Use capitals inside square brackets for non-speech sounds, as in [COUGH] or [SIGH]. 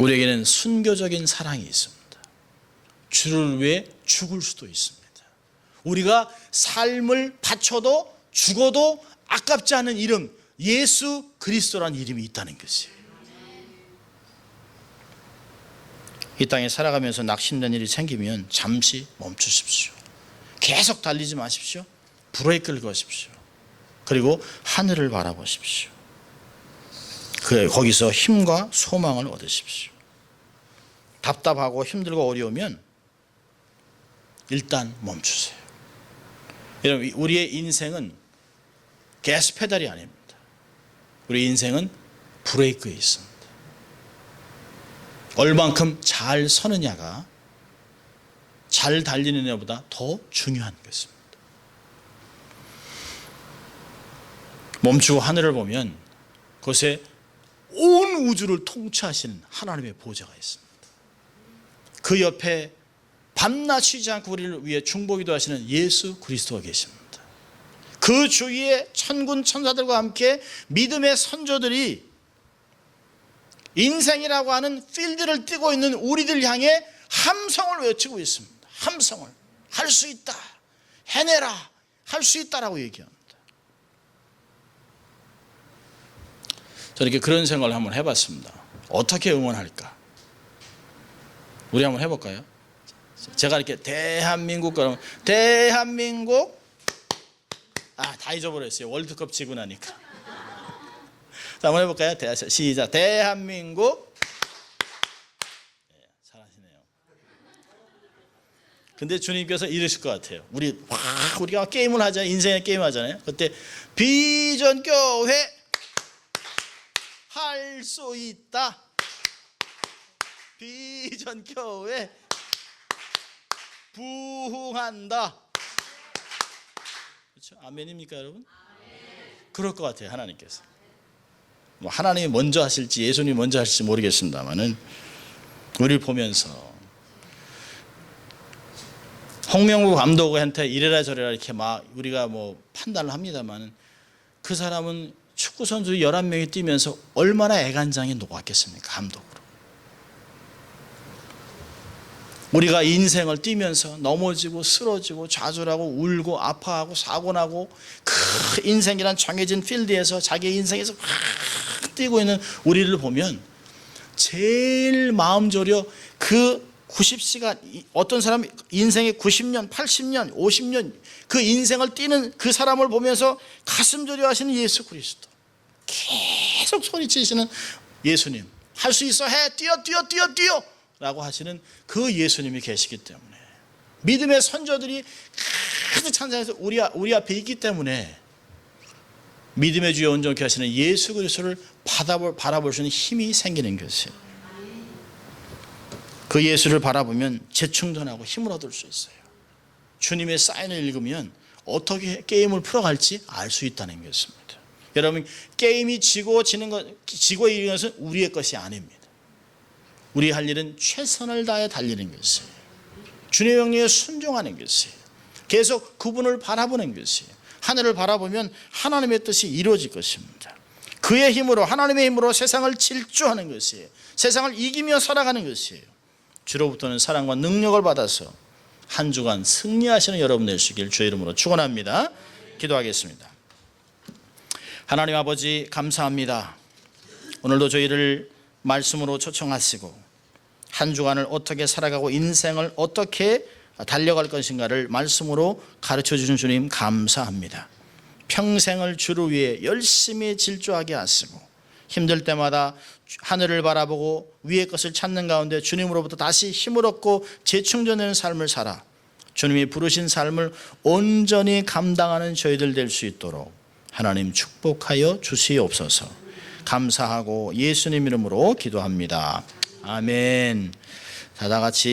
우리에게는 순교적인 사랑이 있습니다. 주를 위해 죽을 수도 있습니다. 우리가 삶을 바쳐도 죽어도 아깝지 않은 이름 예수 그리스도라는 이름이 있다는 것이에요. 이 땅에 살아가면서 낙심된 일이 생기면 잠시 멈추십시오. 계속 달리지 마십시오. 브레이크를 거십시오. 그리고 하늘을 바라보십시오. 그 거기서 힘과 소망을 얻으십시오. 답답하고 힘들고 어려우면 일단 멈추세요. 여러분 우리의 인생은 가스 페달이 아닙니다. 우리 인생은 브레이크에 있습니다. 얼만큼 잘 서느냐가 잘 달리느냐보다 더 중요한 것입니다. 멈추고 하늘을 보면 그곳에 온 우주를 통치하시는 하나님의 보좌가 있습니다. 그 옆에 밤낮 쉬지 않고 우리를 위해 중보기도 하시는 예수 그리스도가 계십니다. 그 주위에 천군 천사들과 함께 믿음의 선조들이 인생이라고 하는 필드를 뛰고 있는 우리들 향해 함성을 외치고 있습니다. 함성을 할 수 있다. 해내라. 할 수 있다라고 얘기합니다. 저는 이렇게 그런 생각을 한번 해봤습니다. 어떻게 응원할까? 우리 한번 해볼까요? 제가 이렇게 대한민국 그러면 대한민국 아 다 잊어버렸어요. 월드컵 지고 나니까. [LAUGHS] 자, 한번 해볼까요? 대, 시작. 대한민국. 네, 잘하시네요. 근데 주님께서 이러실 것 같아요. 우리 와, 우리가 게임을 하자 인생의 게임 하잖아요. 그때 비전 교회 할 수 있다. 비전 교회 부흥한다. 그렇죠? 아멘입니까, 여러분? 그럴 것 같아요, 하나님께서. 뭐 하나님이 먼저 하실지 예수님이 먼저 하실지 모르겠습니다만은 우리를 보면서 홍명구 감독한테 이래라 저래라 이렇게 막 우리가 뭐 판단을 합니다만은 그 사람은 축구 선수 11명이 뛰면서 얼마나 애간장에 녹았겠습니까? 감독으로. 우리가 인생을 뛰면서 넘어지고 쓰러지고 좌절하고 울고 아파하고 사고 나고 그 인생이란 정해진 필드에서 자기 인생에서 막 뛰고 있는 우리를 보면 제일 마음 졸여 그 90시간 어떤 사람이 인생의 90년, 80년, 50년 그 인생을 뛰는 그 사람을 보면서 가슴 졸여 하시는 예수 그리스도 계속 소리치시는 예수님. 할 수 있어. 해. 뛰어 뛰어 뛰어 뛰어. 라고 하시는 그 예수님이 계시기 때문에. 믿음의 선조들이 가득 찬양해서 우리, 우리 앞에 있기 때문에 믿음의 주여 온전케 하시는 예수 그리스도를 바라볼, 바라볼 수 있는 힘이 생기는 것이에요. 그 예수를 바라보면 재충전하고 힘을 얻을 수 있어요. 주님의 사인을 읽으면 어떻게 게임을 풀어갈지 알 수 있다는 것입니다 여러분 게임이 지고 지는 것 지고 이기는 것은 우리의 것이 아닙니다 우리 할 일은 최선을 다해 달리는 것이에요. 주님의 명령에 순종하는 것이에요. 계속 그분을 바라보는 것이에요. 하늘을 바라보면 하나님의 뜻이 이루어질 것입니다. 그의 힘으로 하나님의 힘으로 세상을 질주하는 것이에요. 세상을 이기며 살아가는 것이에요. 주로부터는 사랑과 능력을 받아서 한 주간 승리하시는 여러분 되시길 주의 이름으로 축원합니다. 기도하겠습니다. 하나님 아버지 감사합니다. 오늘도 저희를 말씀으로 초청하시고 한 주간을 어떻게 살아가고 인생을 어떻게 달려갈 것인가를 말씀으로 가르쳐 주신 주님 감사합니다. 평생을 주를 위해 열심히 질주하게 하시고 힘들 때마다 하늘을 바라보고 위의 것을 찾는 가운데 주님으로부터 다시 힘을 얻고 재충전되는 삶을 살아 주님이 부르신 삶을 온전히 감당하는 저희들 될 수 있도록 하나님 축복하여 주시옵소서. 감사하고 예수님 이름으로 기도합니다. 아멘. 자, 다 같이